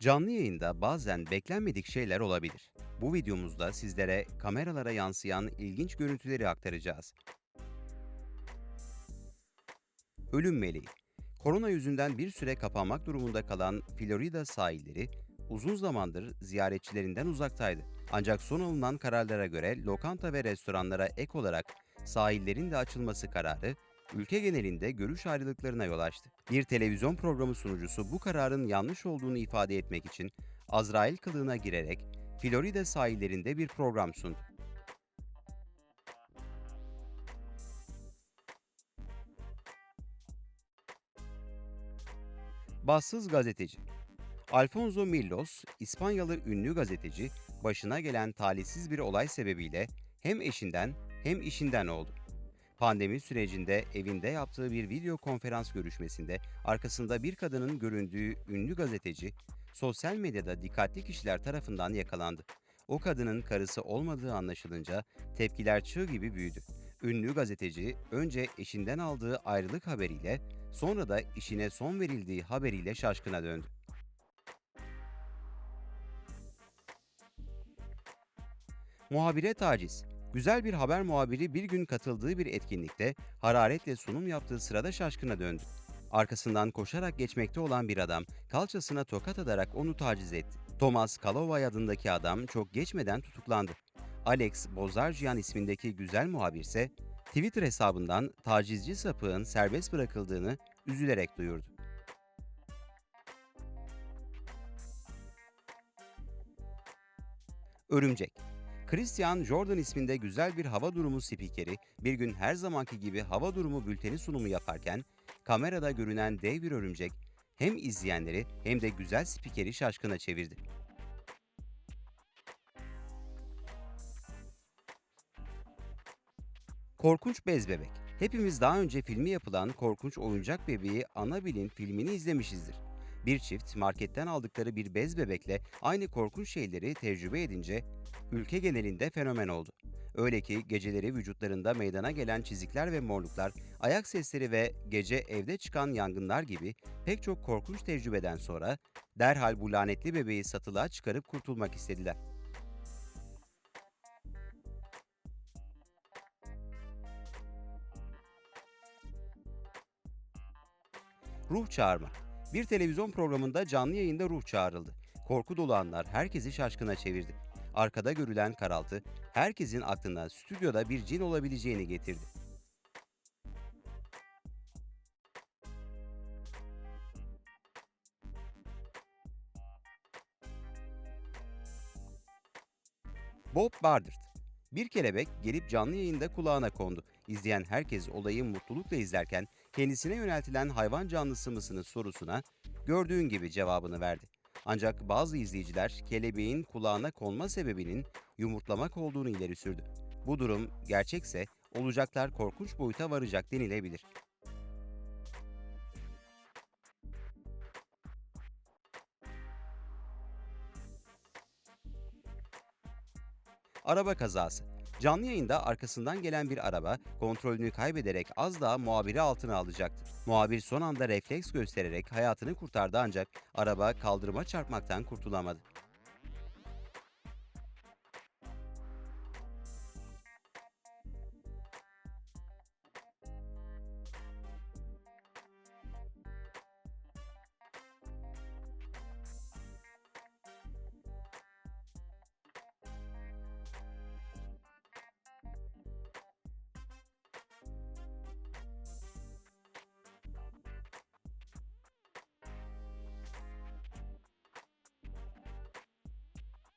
Canlı yayında bazen beklenmedik şeyler olabilir. Bu videomuzda sizlere kameralara yansıyan ilginç görüntüleri aktaracağız. Ölüm meleği. Korona yüzünden bir süre kapanmak durumunda kalan Florida sahilleri uzun zamandır ziyaretçilerinden uzaktaydı. Ancak son alınan kararlara göre lokanta ve restoranlara ek olarak sahillerin de açılması kararı ülke genelinde görüş ayrılıklarına yol açtı. Bir televizyon programı sunucusu bu kararın yanlış olduğunu ifade etmek için Azrail kılığına girerek Florida sahillerinde bir program sundu. Bassız gazeteci Alfonso Millos, İspanyalı ünlü gazeteci, başına gelen talihsiz bir olay sebebiyle hem eşinden hem işinden oldu. Pandemi sürecinde evinde yaptığı bir video konferans görüşmesinde arkasında bir kadının göründüğü ünlü gazeteci, sosyal medyada dikkatli kişiler tarafından yakalandı. O kadının karısı olmadığı anlaşılınca tepkiler çığ gibi büyüdü. Ünlü gazeteci önce eşinden aldığı ayrılık haberiyle sonra da işine son verildiği haberiyle şaşkına döndü. Muhabire taciz. Güzel bir haber muhabiri bir gün katıldığı bir etkinlikte hararetle sunum yaptığı sırada şaşkına döndü. Arkasından koşarak geçmekte olan bir adam kalçasına tokat atarak onu taciz etti. Thomas Kalovay adındaki adam çok geçmeden tutuklandı. Alex Bozarjian ismindeki güzel muhabir ise Twitter hesabından tacizci sapığın serbest bırakıldığını üzülerek duyurdu. Örümcek Christian Jordan isminde güzel bir hava durumu spikeri bir gün her zamanki gibi hava durumu bülteni sunumu yaparken kamerada görünen dev bir örümcek hem izleyenleri hem de güzel spikeri şaşkına çevirdi. Korkunç Bez Bebek Hepimiz daha önce filmi yapılan Korkunç Oyuncak Bebeği Annabelle'in filmini izlemişizdir. Bir çift marketten aldıkları bir bez bebekle aynı korkunç şeyleri tecrübe edince ülke genelinde fenomen oldu. Öyle ki geceleri vücutlarında meydana gelen çizikler ve morluklar, ayak sesleri ve gece evde çıkan yangınlar gibi pek çok korkunç tecrübeden sonra derhal bu lanetli bebeği satılığa çıkarıp kurtulmak istediler. Ruh çağırma. Bir televizyon programında canlı yayında ruh çağrıldı. Korku dolu anlar herkesi şaşkına çevirdi. Arkada görülen karaltı herkesin aklına stüdyoda bir cin olabileceğini getirdi. Bob Bardert Bir kelebek gelip canlı yayında kulağına kondu. İzleyen herkes olayı mutlulukla izlerken kendisine yöneltilen hayvan canlısı mısınız sorusuna gördüğün gibi cevabını verdi. Ancak bazı izleyiciler kelebeğin kulağına konma sebebinin yumurtlamak olduğunu ileri sürdü. Bu durum gerçekse olacaklar korkunç boyuta varacak denilebilir. Araba kazası. Canlı yayında arkasından gelen bir araba kontrolünü kaybederek az daha muhabiri altına alacaktı. Muhabir son anda refleks göstererek hayatını kurtardı ancak araba kaldırıma çarpmaktan kurtulamadı.